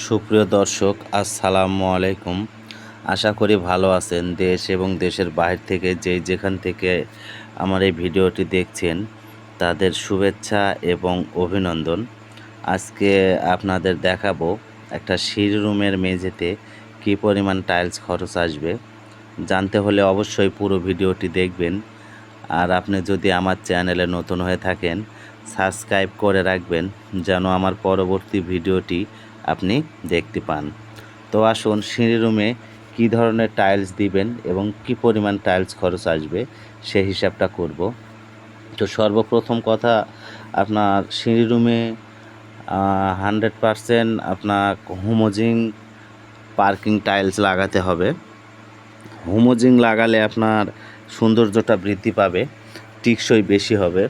সুপ্রিয় দর্শক, আসসালামু আলাইকুম। আশা করি ভালো আছেন। দেশ এবং দেশের বাইরে থেকে যে যেখান থেকে আমার এই ভিডিওটি দেখছেন, তাদের শুভেচ্ছা এবং অভিনন্দন। আজকে আপনাদের দেখাবো একটা সিঁড়ি রুমের মেঝেতে কী পরিমাণ টাইলস খরচ আসবে। জানতে হলে অবশ্যই পুরো ভিডিওটি দেখবেন। আর আপনি যদি আমার চ্যানেলে নতুন হয়ে থাকেন, সাবস্ক্রাইব করে রাখবেন, যেন আমার পরবর্তী ভিডিওটি আপনি দেখতে পান। তো আসুন সিঁড়ি রুমে কী ধরনের টাইলস দিবেন এবং কি পরিমাণ টাইলস খরচ আসবে সে হিসাবটা করব। তো সর্বপ্রথম কথা, আপনার সিঁড়ি রুমে হান্ড্রেড পারসেন্ট আপনার হোমোজিং পার্কিং টাইলস লাগাতে হবে। হোমোজিং লাগালে আপনার সৌন্দর্যটা বৃদ্ধি পাবে, টিকসই বেশি হবে।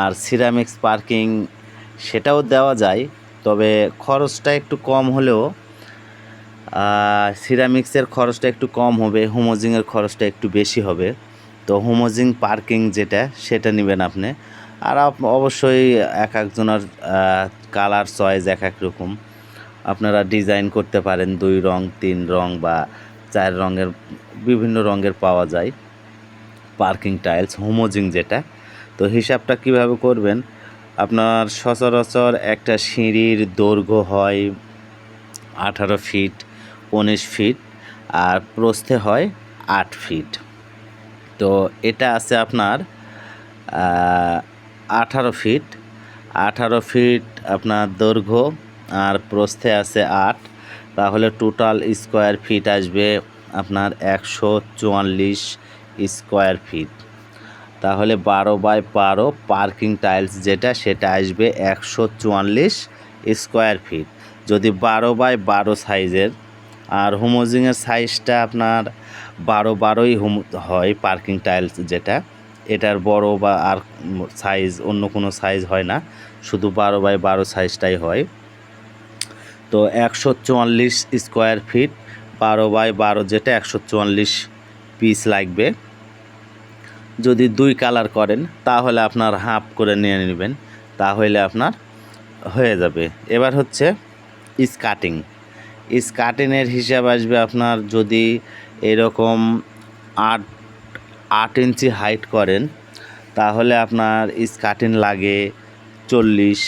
আর সিরামিক্স পার্কিং, সেটাও দেওয়া যায়। তবে খরচটা একটু কম হলেও সিরামিক্সের খরচটা একটু কম হবে, হোমোজিংয়ের খরচটা একটু বেশি হবে। তো হোমোজিং পার্কিং যেটা, সেটা নেবেন আপনি। আর অবশ্যই এক একজনের কালার চয়েস এক এক রকম। আপনারা ডিজাইন করতে পারেন, দুই রং, তিন রং বা চার রঙের, বিভিন্ন রঙের পাওয়া যায়। পার্কিং টাইলস, হোমোজিং যেটা। তো হিসাবটা কীভাবে করবেন? আপনার সচরাচর একটা সিঁড়ির দৈর্ঘ্য হয় আঠারো ফিট, উনিশ ফিট আর প্রস্থে হয় আট ফিট। তো এটা আছে আপনার আঠারো ফিট। আঠারো ফিট আপনার দৈর্ঘ্য আর প্রস্থে আছে আট। তাহলে টোটাল স্কোয়ার ফিট আসবে আপনার একশো চুয়াল্লিশ স্কোয়ার ফিট তাহলে বারো বাই বারো পার্কিং টাইলস যেটা, সেটা আসবে একশো চুয়াল্লিশ স্কোয়ার ফিট। যদি বারো বাই বারো সাইজের, আর হোমোজিংয়ের সাইজটা আপনার বারো বারোই হোম, হয় পার্কিং টাইলস যেটা। এটার বড় বা আর সাইজ, অন্য কোনো সাইজ হয় না, শুধু বারো বাই বারো সাইজটাই হয়। তো একশো চুয়াল্লিশ স্কোয়ার ফিট, বারো বাই বারো যেটা, একশো চুয়াল্লিশ পিস লাগবে। যদি দুই কালার করেন, তাহলে আপনার হাফ করে নিয়ে নেবেন, তাহলে আপনার হয়ে যাবে। এবার হচ্ছে স্কাটিং। স্কাটিংয়ের হিসাব আসবে আপনার যদি এরকম আট আট ইঞ্চি হাইট করেন, তাহলে আপনার স্কাটিং লাগে চল্লিশ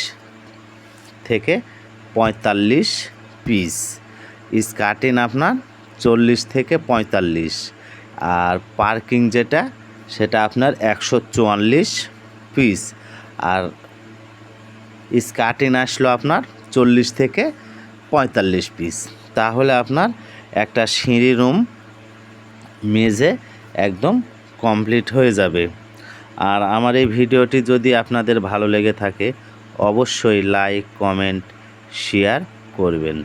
থেকে পঁয়তাল্লিশ পিস। স্কার্টিন আপনার চল্লিশ থেকে পঁয়তাল্লিশ। আর পার্কিং যেটা সেটা আপনার একশো চুয়াল্লিশ পিস আর স্কার্টিন আসলো আপনার চল্লিশ থেকে পঁয়তাল্লিশ পিস তাহলে আপনার একটা সিঁড়ি রুম মেঝে একদম কমপ্লিট হয়ে যাবে। আর আমার এই ভিডিওটি যদি আপনাদের ভালো লেগে থাকে, অবশ্যই লাইক কমেন্ট শেয়ার করবেন।